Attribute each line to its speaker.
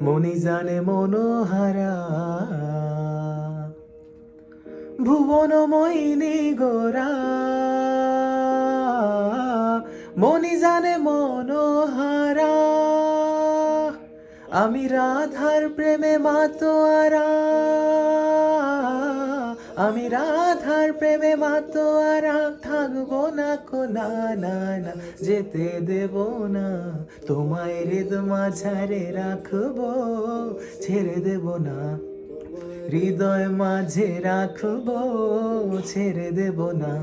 Speaker 1: মনি জানে মনোহারা। ভুবন মইনি গোরা মনি জানে মনোহারা। আমি রাধার প্রেমে মাতোয়ারা। আমি রাধার প্রেমে মাতোয়ারা থাকব না কো, না না না, যেতে দেব না। তোমায় হৃদ মাঝারে রাখব, ছেড়ে দেব না। হৃদয় মাঝে রাখব, ছেড়ে দেব না।